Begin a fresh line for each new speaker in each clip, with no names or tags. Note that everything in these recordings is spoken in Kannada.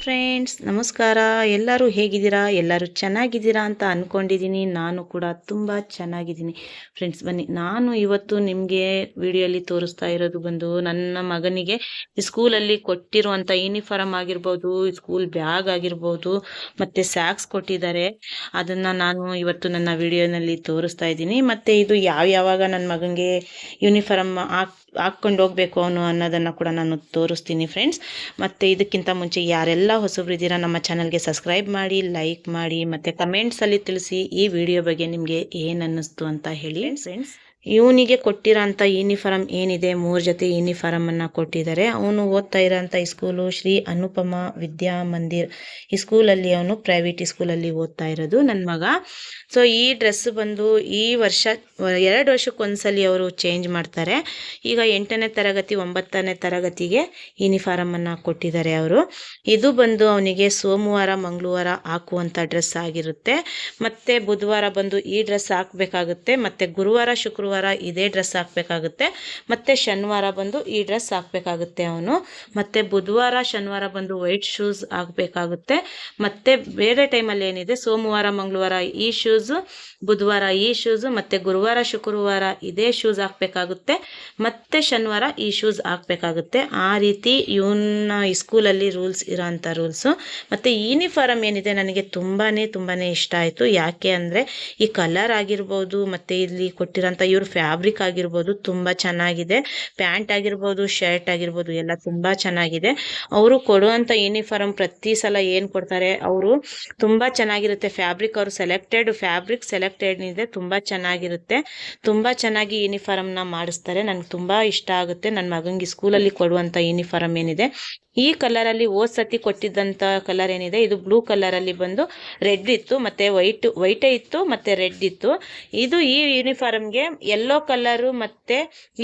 ಫ್ರೆಂಡ್ಸ್ ನಮಸ್ಕಾರ. ಎಲ್ಲರೂ ಹೇಗಿದ್ದೀರಾ? ಎಲ್ಲರೂ ಚೆನ್ನಾಗಿದ್ದೀರಾ ಅಂತ ಅಂದ್ಕೊಂಡಿದ್ದೀನಿ ನಾನು ಕೂಡ ತುಂಬ ಚೆನ್ನಾಗಿದ್ದೀನಿ. ಫ್ರೆಂಡ್ಸ್ ಬನ್ನಿ. ನಾನು ಇವತ್ತು ನಿಮಗೆ ವಿಡಿಯೋಲಿ ತೋರಿಸ್ತಾ ಇರೋದು ಬಂದು ನನ್ನ ಮಗನಿಗೆ ಸ್ಕೂಲಲ್ಲಿ ಕೊಟ್ಟಿರುವಂಥ ಯೂನಿಫಾರ್ಮ್ ಆಗಿರ್ಬೋದು ಸ್ಕೂಲ್ ಬ್ಯಾಗ್ ಆಗಿರ್ಬೋದು, ಮತ್ತು ಸ್ಯಾಕ್ಸ್ ಕೊಟ್ಟಿದ್ದಾರೆ. ಅದನ್ನು ನಾನು ಇವತ್ತು ನನ್ನ ವಿಡಿಯೋನಲ್ಲಿ ತೋರಿಸ್ತಾ ಇದ್ದೀನಿ. ಮತ್ತು ಇದು ಯಾವ ಯಾವಾಗ ನನ್ನ ಮಗನಿಗೆ ಯೂನಿಫಾರ್ಮ್ ಹಾಕ್ ಹಾಕ್ಕೊಂಡು ಹೋಗಬೇಕು ಅವನು ಅನ್ನೋದನ್ನು ಕೂಡ ನಾನು ತೋರಿಸ್ತೀನಿ ಫ್ರೆಂಡ್ಸ್ ಮತ್ತು ಇದಕ್ಕಿಂತ ಮುಂಚೆ ಯಾರೆಲ್ಲ ಹೊಸಬ್ರಿದ್ದೀರಾ, ನಮ್ಮ ಚಾನಲ್ಗೆ ಸಬ್ಸ್ಕ್ರೈಬ್ ಮಾಡಿ ಲೈಕ್ ಮಾಡಿ, ಮತ್ತು ಕಮೆಂಟ್ಸಲ್ಲಿ ತಿಳಿಸಿ ಈ ವಿಡಿಯೋ ಬಗ್ಗೆ ನಿಮಗೆ ಏನು ಅನ್ನಿಸ್ತು ಅಂತ ಹೇಳಿ. ಫ್ರೆಂಡ್ಸ್ ಇವನಿಗೆ ಕೊಟ್ಟಿರೋಂಥ ಯೂನಿಫಾರ್ಮ್ ಏನಿದೆ? ಮೂರು ಜೊತೆ ಯೂನಿಫಾರಮನ್ನು ಕೊಟ್ಟಿದ್ದಾರೆ. ಅವನು ಓದ್ತಾ ಇರೋಂಥ ಸ್ಕೂಲು ಶ್ರೀ ಅನುಪಮ ವಿದ್ಯಾ ಮಂದಿರ್ ಈ ಸ್ಕೂಲಲ್ಲಿ ಅವನು ಪ್ರೈವೇಟ್ ಸ್ಕೂಲಲ್ಲಿ ಓದ್ತಾ ಇರೋದು ನನ್ನ ಮಗ. ಸೊ ಈ ಡ್ರೆಸ್ ಬಂದು ಈ ವರ್ಷ, ಎರಡು ವರ್ಷಕ್ಕೊಂದ್ಸಲಿ ಅವರು ಚೇಂಜ್ ಮಾಡ್ತಾರೆ. ಈಗ ಎಂಟನೇ ತರಗತಿ, ಒಂಬತ್ತನೇ ತರಗತಿಗೆ ಯೂನಿಫಾರಮನ್ನು ಕೊಟ್ಟಿದ್ದಾರೆ ಅವರು. ಇದು ಬಂದು ಅವನಿಗೆ ಸೋಮವಾರ, ಮಂಗಳವಾರ ಹಾಕುವಂಥ ಡ್ರೆಸ್ ಆಗಿರುತ್ತೆ. ಮತ್ತು ಬುಧವಾರ ಬಂದು ಈ ಡ್ರೆಸ್ ಹಾಕಬೇಕಾಗುತ್ತೆ. ಮತ್ತು ಗುರುವಾರ, ಶುಕ್ರವಾರ ಇದೇ ಡ್ರೆಸ್ ಹಾಕಬೇಕಾಗುತ್ತೆ. ಮತ್ತು ಶನಿವಾರ ಬಂದು ಈ ಡ್ರೆಸ್ ಹಾಕಬೇಕಾಗುತ್ತೆ ಅವನು. ಮತ್ತು ಬುಧವಾರ, ಶನಿವಾರ ಬಂದು ವೈಟ್ ಶೂಸ್ ಹಾಕಬೇಕಾಗುತ್ತೆ. ಮತ್ತು ಬೇರೆ ಟೈಮಲ್ಲಿ ಏನಿದೆ? ಸೋಮವಾರ, ಮಂಗಳವಾರ ಈ ಶೂಸು ಬುಧವಾರ ಈ ಶೂಸು ಮತ್ತು ಗುರುವಾರ, ಶುಕ್ರವಾರ ಇದೇ ಶೂಸ್ ಹಾಕಬೇಕಾಗುತ್ತೆ. ಮತ್ತು ಶನಿವಾರ ಈ ಶೂಸ್ ಹಾಕಬೇಕಾಗುತ್ತೆ. ಆ ರೀತಿ ಇವನ್ನ ಈ ಸ್ಕೂಲಲ್ಲಿ ರೂಲ್ಸ್ ಇರೋಂಥ ರೂಲ್ಸು ಮತ್ತು ಯೂನಿಫಾರಮ್ ಏನಿದೆ ನನಗೆ ತುಂಬಾ ತುಂಬಾ ಇಷ್ಟ ಆಯಿತು. ಯಾಕೆ ಅಂದರೆ ಈ ಕಲರ್ ಆಗಿರ್ಬೋದು, ಮತ್ತು ಇಲ್ಲಿ ಕೊಟ್ಟಿರೋಂಥ ಇವ್ರ ಫ್ಯಾಬ್ರಿಕ್ ಆಗಿರ್ಬೋದು ತುಂಬ ಚೆನ್ನಾಗಿದೆ. ಪ್ಯಾಂಟ್ ಆಗಿರ್ಬೋದು ಶರ್ಟ್ ಆಗಿರ್ಬೋದು ಎಲ್ಲ ತುಂಬ ಚೆನ್ನಾಗಿದೆ. ಅವರು ಕೊಡುವಂಥ ಯೂನಿಫಾರ್ಮ್ ಪ್ರತಿ ಸಲ ಏನು ಕೊಡ್ತಾರೆ, ಅವರು ತುಂಬ ಚೆನ್ನಾಗಿರುತ್ತೆ. ಫ್ಯಾಬ್ರಿಕ್ ಅವರು ಸೆಲೆಕ್ಟೆಡ್ ಫ್ಯಾಬ್ರಿಕ್ ಸೆಲೆಕ್ಟೆಡ್ ಇದೆ ತುಂಬ ಚೆನ್ನಾಗಿರುತ್ತೆ. ತುಂಬ ಚೆನ್ನಾಗಿ ಯೂನಿಫಾರ್ಮ್ನ ಮಾಡಿಸ್ತಾರೆ. ನನಗೆ ತುಂಬ ಇಷ್ಟ ಆಗುತ್ತೆ. ನನ್ನ ಮಗನಿಗೆ ಸ್ಕೂಲಲ್ಲಿ ಕೊಡುವಂಥ ಯೂನಿಫಾರ್ಮ್ ಏನಿದೆ. ಈ ಕಲರಲ್ಲಿ ಹೋದ್ ಸತಿ ಕೊಟ್ಟಿದ್ದಂಥ ಕಲರ್ ಏನಿದೆ, ಇದು ಬ್ಲೂ ಕಲರ್ ಅಲ್ಲಿ ಬಂದು ರೆಡ್ ಇತ್ತು, ಮತ್ತೆ ವೈಟ್ ವೈಟೇ ಇತ್ತು, ಮತ್ತೆ ರೆಡ್ ಇತ್ತು. ಇದು ಈ ಯೂನಿಫಾರ್ಮ್ಗೆ ಯೆಲ್ಲೋ ಕಲರು ಮತ್ತು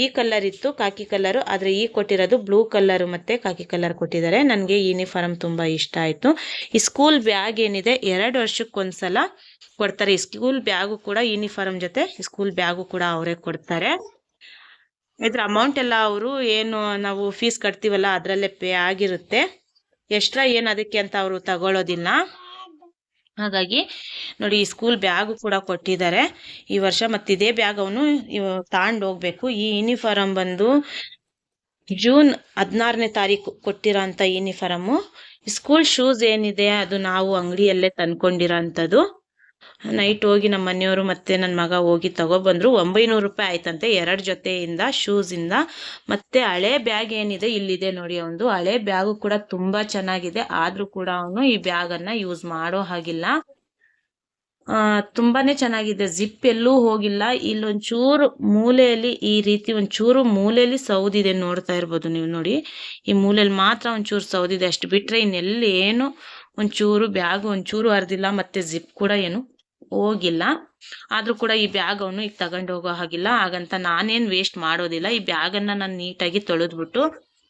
ಈ ಕಲರ್ ಇತ್ತು ಕಾಕಿ ಕಲರು. ಆದರೆ ಈ ಕೊಟ್ಟಿರೋದು ಬ್ಲೂ ಕಲರು ಮತ್ತು ಕಾಕಿ ಕಲರ್ ಕೊಟ್ಟಿದ್ದಾರೆ. ನನಗೆ ಯೂನಿಫಾರ್ಮ್ ತುಂಬ ಇಷ್ಟ ಆಯಿತು. ಈ ಸ್ಕೂಲ್ ಬ್ಯಾಗ್ ಏನಿದೆ, ಎರಡು ವರ್ಷಕ್ಕೊಂದ್ಸಲ ಕೊಡ್ತಾರೆ. ಈ ಸ್ಕೂಲ್ ಬ್ಯಾಗು ಕೂಡ ಯೂನಿಫಾರ್ಮ್ ಜೊತೆ ಸ್ಕೂಲ್ ಬ್ಯಾಗು ಕೂಡ ಅವರೇ ಕೊಡ್ತಾರೆ. ಇದ್ರ ಅಮೌಂಟ್ ಎಲ್ಲ ಅವರು ಏನು ನಾವು ಫೀಸ್ ಕಟ್ತೀವಲ್ಲ, ಅದರಲ್ಲೇ ಪೇ ಆಗಿರುತ್ತೆ. ಎಕ್ಸ್ಟ್ರಾ ಏನು ಅದಕ್ಕೆ ಅಂತ ಅವರು ತಗೊಳ್ಳೋದಿಲ್ಲ ಹಾಗಾಗಿ ನೋಡಿ ಈ ಸ್ಕೂಲ್ ಬ್ಯಾಗು ಕೂಡ ಕೊಟ್ಟಿದ್ದಾರೆ. ಈ ವರ್ಷ ಮತ್ತು ಇದೇ ಬ್ಯಾಗ್ ಅವನು ತಗೊಂಡು ಹೋಗ್ಬೇಕು. ಈ ಯೂನಿಫಾರಮ್ ಬಂದು ಜೂನ್ ಹದಿನಾರನೇ ತಾರೀಕು ಕೊಟ್ಟಿರೋ ಅಂಥ ಯೂನಿಫಾರಮು ಸ್ಕೂಲ್ ಶೂಸ್ ಏನಿದೆ ಅದು ನಾವು ಅಂಗಡಿಯಲ್ಲೇ ತಂದ್ಕೊಂಡಿರೋ ಅಂಥದ್ದು ನೈಟ್ ಹೋಗಿ ನಮ್ಮ ಮನೆಯವರು ಮತ್ತೆ ನನ್ನ ಮಗ ಹೋಗಿ ತಗೊಬಂದ್ರು. ಒಂಬೈನೂರು ರೂಪಾಯಿ ಆಯ್ತಂತೆ ಎರಡು ಜೊತೆಯಿಂದ ಶೂಸಿಂದ ಮತ್ತೆ ಹಳೆ ಬ್ಯಾಗ್ ಏನಿದೆ, ಇಲ್ಲಿದೆ ನೋಡಿ ಅವನು ಹಳೆ ಬ್ಯಾಗು ಕೂಡ ತುಂಬಾ ಚೆನ್ನಾಗಿದೆ. ಆದ್ರೂ ಕೂಡ ಅವನು ಈ ಬ್ಯಾಗನ್ನ ಯೂಸ್ ಮಾಡೋ ಹಾಗಿಲ್ಲ. ಆ, ತುಂಬಾನೇ ಚೆನ್ನಾಗಿದೆ. ಜಿಪ್ ಎಲ್ಲೂ ಹೋಗಿಲ್ಲ. ಇಲ್ಲೊಂಚೂರು ಮೂಲೆಯಲ್ಲಿ, ಈ ರೀತಿ ಒಂಚೂರು ಮೂಲೆಯಲ್ಲಿ ಸೌದಿದೆ ನೋಡ್ತಾ ಇರ್ಬೋದು ನೀವು ನೋಡಿ. ಈ ಮೂಲೆಯಲ್ಲಿ ಮಾತ್ರ ಒಂಚೂರು ಸೌದಿದೆ. ಅಷ್ಟು ಬಿಟ್ರೆ ಇನ್ನೆಲ್ಲಿ ಏನು ಒಂಚೂರು ಬ್ಯಾಗ್, ಒಂಚೂರು ಹರಿದಿಲ್ಲ ಮತ್ತೆ ಜಿಪ್ ಕೂಡ ಏನು ಹೋಗಿಲ್ಲ. ಆದರೂ ಕೂಡ ಈ ಬ್ಯಾಗ್ ಅವನು ಈಗ ತಗೊಂಡು ಹೋಗೋ ಹಾಗಿಲ್ಲ. ಹಾಗಂತ ನಾನೇನ್ ವೇಸ್ಟ್ ಮಾಡೋದಿಲ್ಲ. ಈ ಬ್ಯಾಗನ್ನು ನಾನು ನೀಟಾಗಿ ತೊಳೆದ್ಬಿಟ್ಟು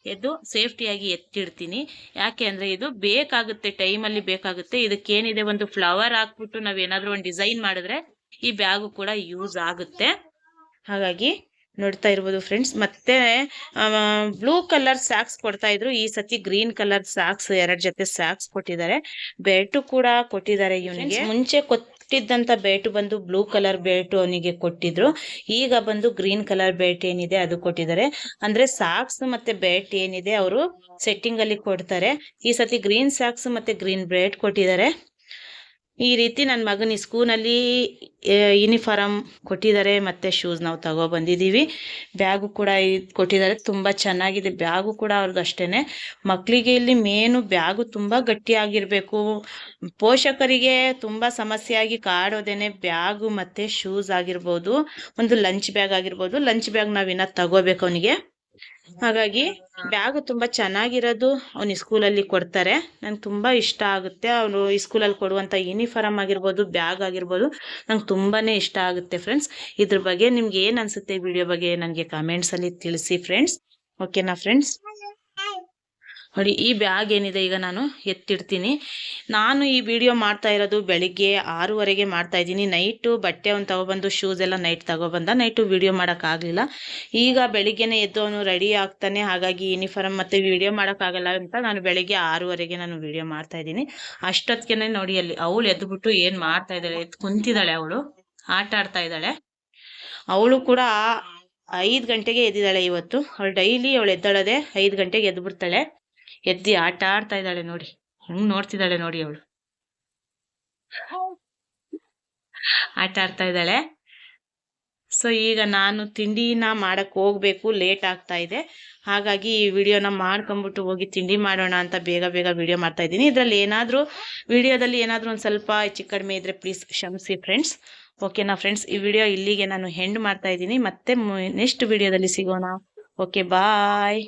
ಎದ್ದು ಸೇಫ್ಟಿಯಾಗಿ ಎತ್ತಿಡ್ತೀನಿ. ಯಾಕೆ ಅಂದರೆ ಇದು ಬೇಕಾಗುತ್ತೆ ಟೈಮಲ್ಲಿ ಬೇಕಾಗುತ್ತೆ. ಇದಕ್ಕೇನಿದೆ, ಒಂದು ಫ್ಲವರ್ ಹಾಕ್ಬಿಟ್ಟು ನಾವೇನಾದರೂ ಒಂದು ಡಿಸೈನ್ ಮಾಡಿದ್ರೆ ಈ ಬ್ಯಾಗು ಕೂಡ ಯೂಸ್ ಆಗುತ್ತೆ. ಹಾಗಾಗಿ ನೋಡ್ತಾ ಇರ್ಬೋದು ಫ್ರೆಂಡ್ಸ್ ಮತ್ತೆ ಬ್ಲೂ ಕಲರ್ ಸಾಕ್ಸ್ ಕೊಡ್ತಾ ಇದ್ರು. ಈ ಸತಿ ಗ್ರೀನ್ ಕಲರ್ ಸಾಕ್ಸ್ ಎರಡ್ ಜೊತೆ ಸಾಕ್ಸ್ ಕೊಟ್ಟಿದ್ದಾರೆ. ಬೆಲ್ಟು ಕೂಡ ಕೊಟ್ಟಿದ್ದಾರೆ ಇವನಿಗೆ. ಮುಂಚೆ ಕೊಟ್ಟಿದ್ದಂತ ಬೆಲ್ಟ್ ಬಂದು ಬ್ಲೂ ಕಲರ್ ಬೆಲ್ಟ್ ಅವನಿಗೆ ಕೊಟ್ಟಿದ್ರು. ಈಗ ಬಂದು ಗ್ರೀನ್ ಕಲರ್ ಬೆಲ್ಟ್ ಏನಿದೆ ಅದು ಕೊಟ್ಟಿದ್ದಾರೆ. ಅಂದ್ರೆ ಸಾಕ್ಸ್ ಮತ್ತೆ ಬೆಲ್ಟ್ ಏನಿದೆ ಅವರು ಸೆಟ್ಟಿಂಗ್ ಅಲ್ಲಿ ಕೊಡ್ತಾರೆ. ಈ ಸತಿ ಗ್ರೀನ್ ಸಾಕ್ಸ್ ಮತ್ತೆ ಗ್ರೀನ್ ಬೆಲ್ಟ್ ಕೊಟ್ಟಿದ್ದಾರೆ. ಈ ರೀತಿ ನನ್ನ ಮಗನ ಸ್ಕೂಲಲ್ಲಿ ಯೂನಿಫಾರಮ್ ಕೊಟ್ಟಿದ್ದಾರೆ, ಮತ್ತು ಶೂಸ್ ನಾವು ತಗೋ ಬಂದಿದ್ದೀವಿ ಬ್ಯಾಗು ಕೂಡ ಕೊಟ್ಟಿದ್ದಾರೆ, ತುಂಬ ಚೆನ್ನಾಗಿದೆ. ಬ್ಯಾಗು ಕೂಡ ಅವ್ರದ್ದು ಅಷ್ಟೇ ಮಕ್ಕಳಿಗೆ ಇಲ್ಲಿ ಮೇನು ಬ್ಯಾಗು ತುಂಬ ಗಟ್ಟಿಯಾಗಿರಬೇಕು ಪೋಷಕರಿಗೆ ತುಂಬ ಸಮಸ್ಯೆಯಾಗಿ ಕಾಡೋದೇನೆ ಬ್ಯಾಗು ಮತ್ತು ಶೂಸ್ ಆಗಿರ್ಬೋದು, ಒಂದು ಲಂಚ್ ಬ್ಯಾಗ್ ಆಗಿರ್ಬೋದು. ಲಂಚ್ ಬ್ಯಾಗ್ ನಾವಿನ್ನ ತಗೋಬೇಕು ಅವನಿಗೆ. ಹಾಗಾಗಿ ಬ್ಯಾಗ್ ತುಂಬಾ ಚೆನ್ನಾಗಿರೋದು ಅವ್ನ ಸ್ಕೂಲಲ್ಲಿ ಕೊಡ್ತಾರೆ. ನಂಗೆ ತುಂಬಾ ಇಷ್ಟ ಆಗುತ್ತೆ. ಅವನು ಸ್ಕೂಲಲ್ಲಿ ಕೊಡುವಂತ ಯೂನಿಫಾರ್ಮ್ ಆಗಿರ್ಬೋದು, ಬ್ಯಾಗ್ ಆಗಿರ್ಬೋದು, ನಂಗೆ ತುಂಬಾನೇ ಇಷ್ಟ ಆಗುತ್ತೆ ಫ್ರೆಂಡ್ಸ್ ಇದ್ರ ಬಗ್ಗೆ ನಿಮ್ಗೆ ಏನ್ ಅನ್ಸುತ್ತೆ ವಿಡಿಯೋ ಬಗ್ಗೆ ನನಗೆ ಕಮೆಂಟ್ಸ್ ಅಲ್ಲಿ ತಿಳಿಸಿ ಫ್ರೆಂಡ್ಸ್ ಓಕೆನಾ ಫ್ರೆಂಡ್ಸ್ ನೋಡಿ ಈ ಬ್ಯಾಗ್ ಏನಿದೆ ಈಗ ನಾನು ಎತ್ತಿಡ್ತೀನಿ. ನಾನು ಈ ವಿಡಿಯೋ ಮಾಡ್ತಾ ಇರೋದು ಬೆಳಿಗ್ಗೆ ಆರೂವರೆಗೆ ಮಾಡ್ತಾ ಇದ್ದೀನಿ. ನೈಟು ಬಟ್ಟೆ ಒಂದು ತಗೊಬಂದು ಶೂಸ್ ಎಲ್ಲ ನೈಟ್ ತಗೊಬಂದ. ನೈಟು ವಿಡಿಯೋ ಮಾಡೋಕ್ಕಾಗಲಿಲ್ಲ ಈಗ ಬೆಳಿಗ್ಗೆನೇ ಎದ್ದು ಅವನು ರೆಡಿ ಆಗ್ತಾನೆ. ಹಾಗಾಗಿ ಯೂನಿಫಾರ್ಮ್ ಮತ್ತು ವಿಡಿಯೋ ಮಾಡೋಕ್ಕಾಗಲ್ಲ ಅಂತ ನಾನು ಬೆಳಿಗ್ಗೆ ಆರೂವರೆಗೆ ನಾನು ವಿಡಿಯೋ ಮಾಡ್ತಾ ಇದ್ದೀನಿ. ಅಷ್ಟೊತ್ತಿಗೆ ನೋಡಿ, ಅಲ್ಲಿ ಅವಳು ಎದ್ದುಬಿಟ್ಟು ಏನು ಮಾಡ್ತಾ ಇದ್ದಾಳೆ? ಎದ್ದು ಕುಂತಿದ್ದಾಳೆ ಅವಳು. ಆಟ ಆಡ್ತಾ ಇದ್ದಾಳೆ. ಅವಳು ಕೂಡ ಐದು ಗಂಟೆಗೆ ಎದ್ದಿದ್ದಾಳೆ ಇವತ್ತು. ಅವಳು ಡೈಲಿ ಅವಳು ಎದ್ದಾಳದೆ ಐದು ಗಂಟೆಗೆ ಎದ್ದು ಬಿಡ್ತಾಳೆ ಎದ್ದಿ ಆಟ ಆಡ್ತಾ ಇದ್ದಾಳೆ ನೋಡಿ. ಹೆಂಗ್ ನೋಡ್ತಿದ್ದಾಳೆ ನೋಡಿ ಅವಳು. ಆಟ ಆಡ್ತಾ ಇದ್ದಾಳೆ. ಸೊ ಈಗ ನಾನು ತಿಂಡಿನ ಮಾಡಕ್ ಹೋಗ್ಬೇಕು ಲೇಟ್ ಆಗ್ತಾ ಇದೆ. ಹಾಗಾಗಿ ಈ ವಿಡಿಯೋನ ಮಾಡ್ಕೊಂಬಿಟ್ಟು ಹೋಗಿ ತಿಂಡಿ ಮಾಡೋಣ ಅಂತ ಬೇಗ ಬೇಗ ವಿಡಿಯೋ ಮಾಡ್ತಾ ಇದ್ದೀನಿ. ಇದರಲ್ಲಿ ಏನಾದರೂ, ವಿಡಿಯೋದಲ್ಲಿ ಏನಾದರೂ ಒಂದು ಸ್ವಲ್ಪ ಹೆಚ್ಚು ಕಡಿಮೆ ಇದ್ರೆ ಪ್ಲೀಸ್ ಕ್ಷಮಿಸಿ ಫ್ರೆಂಡ್ಸ್ ಓಕೆನಾ ಫ್ರೆಂಡ್ಸ್ ಈ ವಿಡಿಯೋ ಇಲ್ಲಿಗೆ ನಾನು ಹೆಂಡ್ ಮಾಡ್ತಾ ಇದ್ದೀನಿ. ಮತ್ತೆ ನೆಕ್ಸ್ಟ್ ವಿಡಿಯೋದಲ್ಲಿ ಸಿಗೋಣ. Okay bye